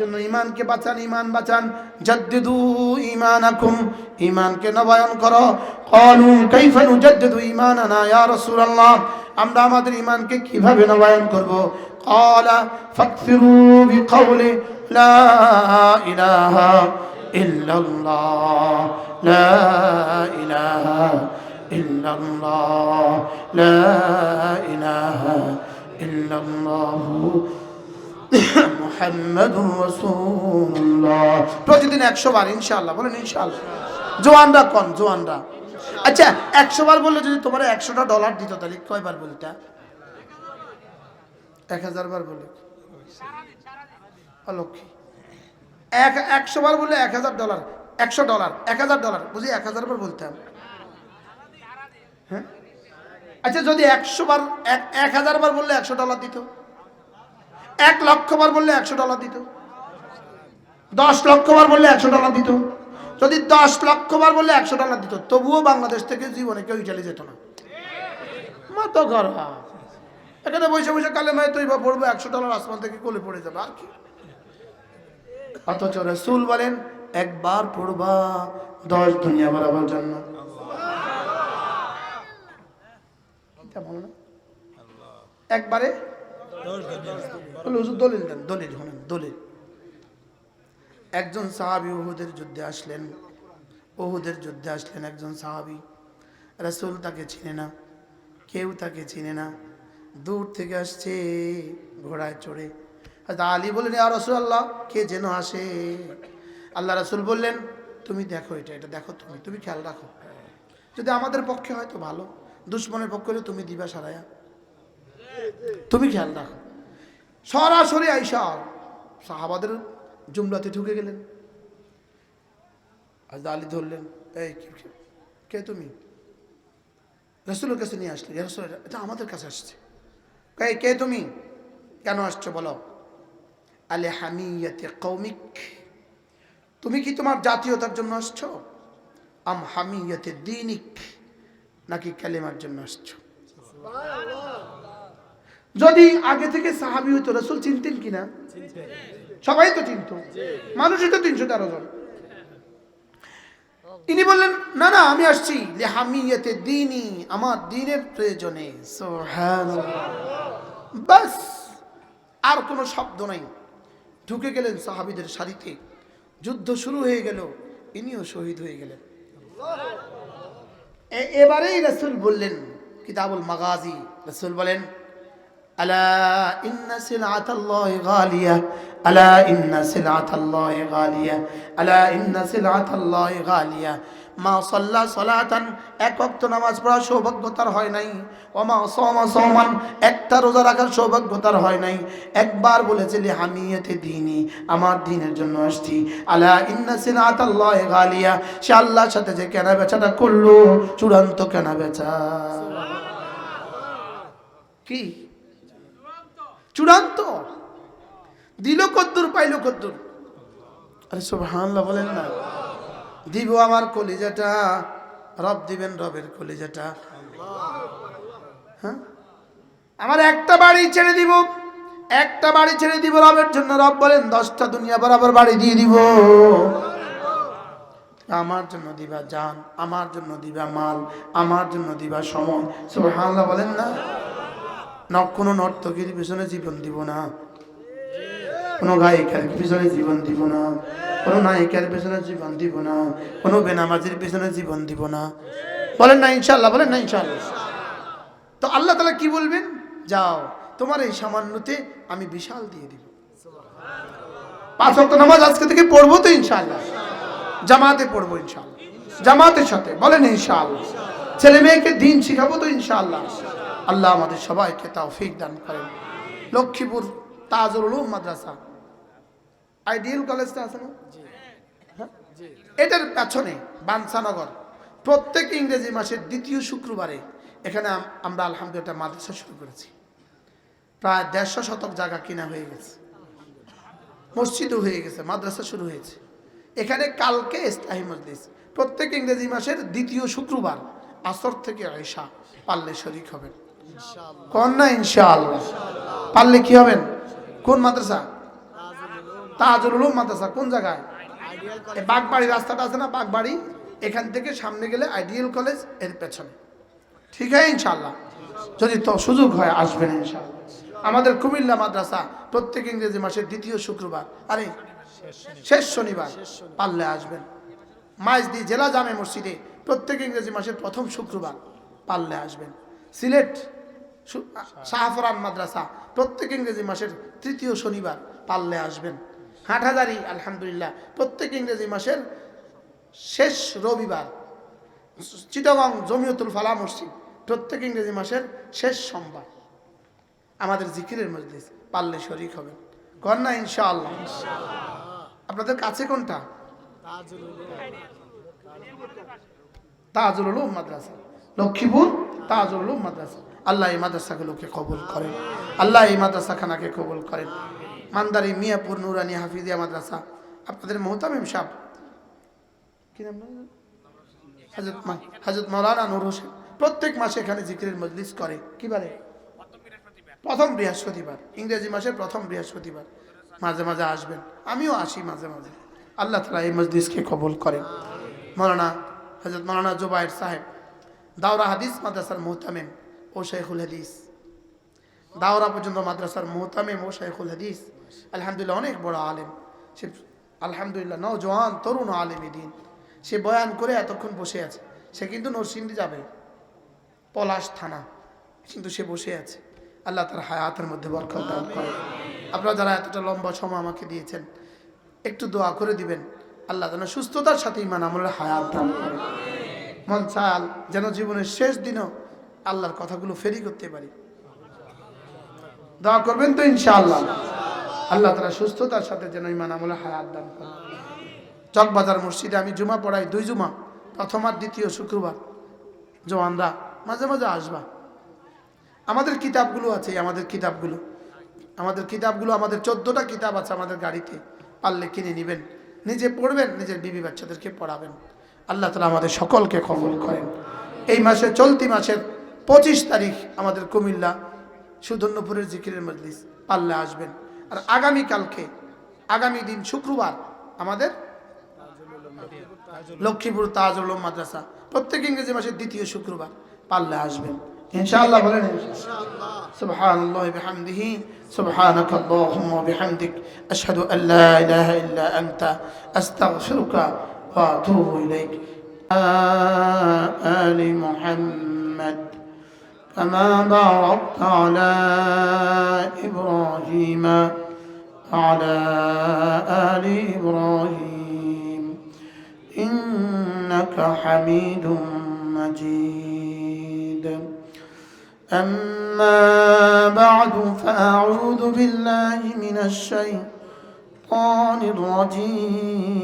জন্য ইমানকে বাঁচান ইমান বাঁচান। জাদ্দিদু ইমানাকুম ইমানকে নবায়ন করো। ক্বালু কাইফা নুজাদ্দিদু ঈমানানা, ইয়া রাসূলুল্লাহ। আমরা আমাদের ইমানকে কীভাবে নবায়ন করব? ক্বালা ফাকফিরু বিকাউলি লা ইলাহা ইল্লাল্লাহ, লা ইলাহা ইল্লাল্লাহ, লা ইলাহা ইল্লাল্লাহু প্রতিদিন একশো বার, ইনশাআল্লাহ, বলেন ইনশাআল্লাহ। জোয়ানরা কন? জোয়ানরা। আচ্ছা একশো বার বললে যদি তোমার একশোটা ডলার দিত, তাহলে কয়বার বলতা? এক হাজার বার বলে অলক্ষী। এক, একশো বার বললে এক হাজার ডলার একশো ডলার এক হাজার ডলার বুঝি এক হাজার বার বলতাম? হ্যাঁ? আচ্ছা যদি একশো বার, এক হাজার বার বললে একশো ডলার দিত? এক লক্ষ বার বললে একশো ডলার দিত। দশ লক্ষ বার বললে একশো ডলার দিত। যদি দশ লক্ষ বার বললে একশো ডলার দিত, তবুও বাংলাদেশ থেকে জীবনে কেউ ইটালি যেত না। মতো করা এখানে বসে বসে কালে নয় তুই বা পড়ব, একশো ডলার আসমান থেকে কোলে পড়ে যাবে, আর কি। অথচ রসুল বলেন, একবার পড়বা, দশ দুনিয়া বরাবর জন্য। একবারে দলিল দেন, দলিল শোনেন, দলিল। একজন সাহাবি ওহুদের যুদ্ধে আসলেন ওহুদের যুদ্ধে আসলেন একজন সাহাবি। রাসূল তাকে চিনে না, কেউ তাকে চিনে না। দূর থেকে আসছে, ঘোড়ায় চড়ে। আলী বললেন আর রসুল আল্লাহ কে যেন আসে? আল্লাহ রাসূল বললেন, তুমি দেখো এটা এটা দেখো তুমি তুমি খেয়াল রাখো। যদি আমাদের পক্ষে হয় তো ভালো, দুশ্মনের পক্ষে তুমি দিবা সারায়া। তুমি খেয়াল রাখো। সরাসরি আইসা সাহাবাদের জুমলাতে ঢুকে গেলেন। আজ আলী ধরলেন, এই, কে- তুমি? রসুলের কাছে নিয়ে আসলে রসুল এটা আমাদের কাছে আসছে। কে কে তুমি? কেন আসছো বলো? আলে হামিয়াতে কৌমিক তুমি কি তোমার জাতীয়তার জন্য আসছো? আম হামিয়াতে দিনিক নাকি কালেমার জন্য আসছো? যদি আগে থেকে সাহাবি হইতো, রসুল চিনতেন কিনা? সবাই তো চিনত। মানুষই তো তিনশো তেরো জন। ইনি বললেন, না না, আমি আসছি। যে লেহামিয়াতে দিনই, আমার দিনের প্রয়োজনে। বাস, আর কোনো শব্দ নাই। ঢুকে গেলেন সাহাবিদের সারিতে। যুদ্ধ শুরু হয়ে গেল। ইনিও শহীদ হয়ে গেলেন। এবারেই রসুল বললেন, কিতাবুল মাগাজি। রসুল বলেন আলা ইন্না সিলআত আল্লাহ গালিয়া আলা ইন্না সিলআত আল্লাহ গালিয়া আলা ইন্না সিলআত আল্লাহ গালিয়া। মা সাল্লা সালাতান এক ওয়াক্ত নামাজ পড়া সৌভাগ্যতার হয় নাই। ওমা সোমা সোমান একটা রোজা রাখার সৌভাগ্যতার হয় নাই। একবার বলেছিলে হামিয়াতে দিনই আমার দিনের জন্য আসছি। আলা ইন্না সিলআত আল্লাহ গালিয়া সে আল্লাহর সাথে যে কেনা বেচাটা করল চূড়ান্ত কেনা বেচা কি? চূড়ান্ত। দিল কদ্দুর, পাইল কদ্দুর। আরে সুবহানাল্লাহ বলেন না। দিব আমার কলিজাটা, রব দিবেন রবের কলিজাটা। হ্যাঁ? আমার একটা বাড়ি ছেড়ে দিব, একটা বাড়ি ছেড়ে দিব রবের জন্য। রব বলেন, দশটা দুনিয়া বরাবর বাড়ি দিয়ে দিব। আমার জন্য দিবা জান, আমার জন্য দিবা মাল, আমার জন্য দিবা সময়। সুবহানাল্লাহ বলেন না? না কোনো নর্তকীর পিছনে জীবন দিব না। কোনো গায়িকার পিছনে জীবন দিব না। কোনো নায়িকার পিছনে জীবন দিব না। কোনো বেনামাজির পিছনে জীবন দিব না। বলেন না ইনশাল্লাহ বলেন না ইনশাল্লাহ তো আল্লাহ তালা কি বলবেন? যাও, তোমার এই সামান্যতে আমি বিশাল দিয়ে দিব। পাঁচ ওয়াক্ত নামাজ আজকে থেকে পড়ব তো ইনশাল্লাহ জামাতে পড়ব ইনশাল্লাহ জামাতের সাথে, বলেন ইনশাল্লাহ ছেলে মেয়েকে দিন শিখাবো তো ইনশাআল্লাহ। আল্লাহ আমাদের সবাইকে তৌফিক দান করেন। লক্ষ্মীপুর তাজুল উলুম মাদ্রাসা। আইডিয়াল কলেজটা আছে না? হ্যাঁ? এটার পেছনে বানসানগর। প্রত্যেক ইংরেজি মাসের দ্বিতীয় শুক্রবারে এখানে আমরা আলহামদুলিল্লাহ মাদ্রাসা শুরু করেছি। প্রায় দেড়শো শতক জায়গা কিনা হয়ে গেছে। মসজিদও হয়ে গেছে মাদ্রাসা শুরু হয়েছে। এখানে কালকে ইস্তাহি মজলিস। প্রত্যেক ইংরেজি মাসের দ্বিতীয় শুক্রবার আসর থেকে আয়সা পারলে শরিক হবেন। কোন না ইনশাআল্লাহ? পারলে কি হবেন? কোন মাদ্রাসা? তাজুল উলুম মাদ্রাসা কোন জায়গায়? বাগবাড়ি রাস্তাটা আছে না বাগবাড়ি? এখান থেকে সামনে গেলে আইডিয়াল কলেজের পেছনে। ঠিক আছে ইনশাল্লাহ যদি তো সুযোগ হয় আসবেন ইনশাল্লাহ আমাদের কুমিল্লা মাদ্রাসা প্রত্যেক ইংরেজি মাসের দ্বিতীয় শুক্রবার। আরে শেষ শনিবার। পারলে আসবেন। মাইজদি জেলা জামে মসজিদে প্রত্যেক ইংরেজি মাসের প্রথম শুক্রবার। পারলে আসবেন। সিলেট শাহফরান মাদ্রাসা। প্রত্যেক ইংরেজি মাসের তৃতীয় শনিবার পারলে আসবেন। হাটহাজারি, আলহামদুলিল্লাহ। প্রত্যেক ইংরেজি মাসের শেষ রবিবার। চিটাগং জমিয়তুল ফালা মসজিদ। প্রত্যেক ইংরেজি মাসের শেষ সোমবার। আমাদের জিকিরের মজলিস পারলে শরিক হবেন কর না, ইনশাআল্লাহ। আপনাদের কাছে কোনটা? তাজুল মাদ্রাসা। লক্ষ্মীপুর তাজুল মাদ্রাসা। আল্লাহ এই মাদ্রাসাগুলোকে কবুল করেন। আল্লাহ এই মাদ্রাসাখানাকে কবুল করেন। মান্দারি মিয়াপুর নুরানি হাফিজিয়া মাদ্রাসা। আপনাদের মোহতামিম সাহ কি নাম হাজরত মৌলানা নুর হোসেন। প্রত্যেক মাসে এখানে জিকিরের মজলিস করে। কি বারে প্রথম বৃহস্পতিবার। ইংরেজি মাসের প্রথম বৃহস্পতিবার। মাঝে মাঝে আসবেন। আমিও আসি মাঝে মাঝে। আল্লাহ তালা এই মজলিসকে কবুল করেন। মৌলানা হজরত মৌলানা জুবাইর সাহেব। দাওরা হাদিস মাদ্রাসার মোহতামিম। ও শেখুল হাদিস। দাওরা পর্যন্ত মাদ্রাসার মোহতামিম ও শেখুল হাদিস। আলহামদুলিল্লাহ অনেক বড় আলেম। সে আলহামদুলিল্লাহ নওজোয়ান, তরুণ আলেম দিন। সে বয়ান করে এতক্ষণ বসে আছে। সে কিন্তু নরসিংদী যাবে। পলাশ থানা। কিন্তু সে বসে আছে। আল্লাহ তার হায়াতের মধ্যে বরকত দান করে আপনারা যারা এতটা লম্বা সময় আমাকে দিয়েছেন, একটু দোয়া করে দিবেন। আল্লাহ যেন সুস্থতার সাথে ইমান আমলের হায়াত দান করে মন চাল যেন জীবনের শেষ দিনও আল্লাহর কথাগুলো ফেরি করতে পারি। দোয়া করবেন তো ইনশাআল্লাহ। আল্লাহ তারা সুস্থতার সাথে যেন ইমান আমলের হায়াত দান করে চকবাজার মসজিদে আমি জুমা পড়াই, দুই জুমা, প্রথম আর দ্বিতীয় শুক্রবার। জওয়ানরা মাঝে মাঝে আসবা। আমাদের কিতাবগুলো আছে আমাদের কিতাবগুলো। আমাদের কিতাবগুলো, আমাদের চোদ্দোটা কিতাব আছে আমাদের গাড়িতে। পারলে কিনে নেবেন। নিজে পড়বেন, নিজের বিবি বাচ্চাদেরকে পড়াবেন। আল্লাহ তালা আমাদের সকলকে কবল করেন। এই মাসে চলতি মাসের পঁচিশ তারিখ আমাদের কুমিল্লা সুধন্যপুরের জিকিরের মজলিস, পাল্লা আসবেন। আর আগামীকালকে আগামী দিন শুক্রবার আমাদের লক্ষ্মীপুর তাজুল মাদ্রাসা, প্রত্যেক ইংরেজি মাসের দ্বিতীয় শুক্রবার পাল্লা আসবেন। ইনশাআল্লাহ বলেন, সুবহানাল্লাহি বিহামদিহি, সুবহানাকা আল্লাহুম্মা বিহামদিক, আশহাদু আল লা ইলাহা ইল্লা আনতা, আস্তাগফিরুকা ওয়া আতুবু ইলাইক। আলি মুহাম্মদ। كما باركت على إبراهيم وعلى آل إبراهيم إنك حميد مجيد أما بعد فأعوذ بالله من الشيطان الرجيم